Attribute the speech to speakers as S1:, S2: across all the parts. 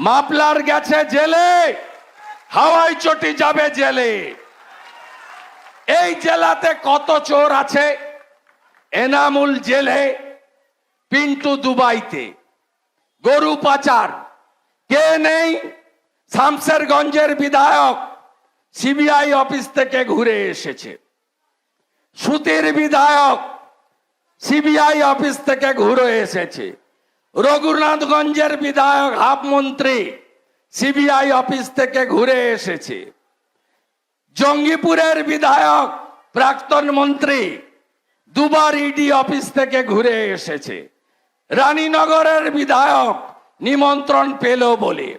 S1: মাপলার গেছে জেলে, হাওয়াই চটি যাবে জেলে। এই জেলাতে কত চোর আছে? এনামুল জেলে, পিন্টু দুবাইতে। গরু পাচার, কে নেই? শামসেরগঞ্জের বিধায়ক সিবিআই অফিস থেকে ঘুরে এসেছে। সুতির বিধায়ক সিবিআই অফিস থেকে ঘুরে এসেছে। রঘুনাথগঞ্জের বিধায়ক হাফ মন্ত্রী সিবিআই অফিস থেকে ঘুরে এসেছে। জঙ্গিপুরের বিধায়ক প্রাক্তন মন্ত্রী দুবার ইডি অফিস থেকে ঘুরে এসেছে। রানীনগরের বিধায়ক নিমন্ত্রণ পেল বলে।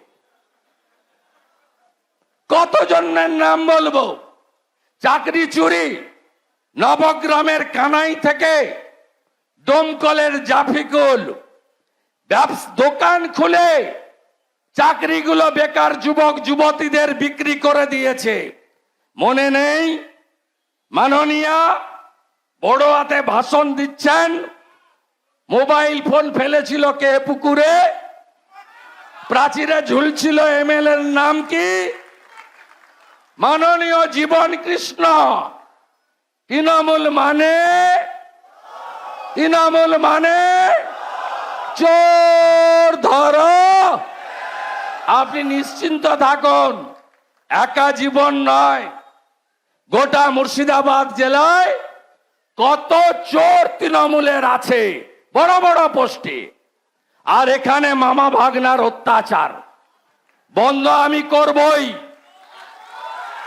S1: কতজনের নাম বলব? চাকরি চুরি, নবগ্রামের কানাই থেকে দমকলের জাফিকুল দোকান খুলে চাকরিগুলো বেকার যুবক, যুবতীদের বিক্রি করে দিয়েছে। মনে নেই? মাননীয়া বড় হাতে ভাষণ দিচ্ছেন। মোবাইল ফোন ফেলেছিল কে পুকুরে? প্রাচীরে ঝুলছিল এমএল এর নাম কি? মাননীয় জীবন কৃষ্ণ। তৃণমূল মানে? তৃণমূল মানে চোর ধরো। আপনি নিশ্চিন্ত থাকুন, একা জীবন নয়। গোটা মুর্শিদাবাদ জেলায় কত চোর তৃণমূলের আছে, বড় বড় পোস্টে আর এখানে মামা ভাগনার অত্যাচার। বন্ধ আমি করবই।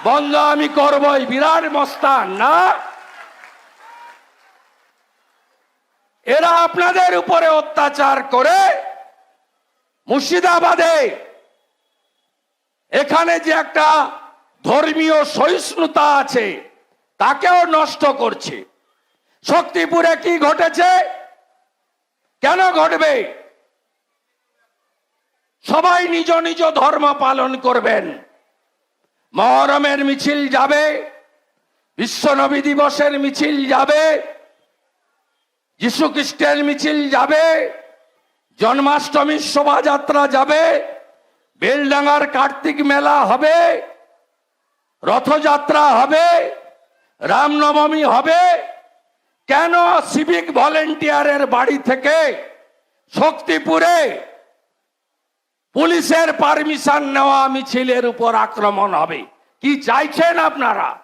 S1: বন্ধ আমি করবই, বিরাট মস্তান, না? এরা আপনাদের উপরে অত্যাচার করে মুর্শিদাবাদে। এখানে যে একটা ধর্মীয় সহিষ্ণুতা আছে, তাকেও নষ্ট করছে। শক্তিপুরে কি ঘটেছে? কেন ঘটবে? সবাই নিজ নিজ ধর্ম পালন করবেন। মহরমের মিছিল যাবে, বিশ্বনবী দিবসের মিছিল যাবে যীশু খ্রিস্টের মিছিল যাবে, জন্মাষ্টমীর শোভাযাত্রা যাবে, বেলডাঙ্গার কার্তিক মেলা হবে, রথযাত্রা হবে, রামনবমী হবে। কেন সিভিক ভলেন্টিয়ারের বাড়ি থেকে শক্তিপুরে পুলিশের পারমিশন নেওয়া মিছিলের উপর আক্রমণ হবে? কি চাইছেন আপনারা?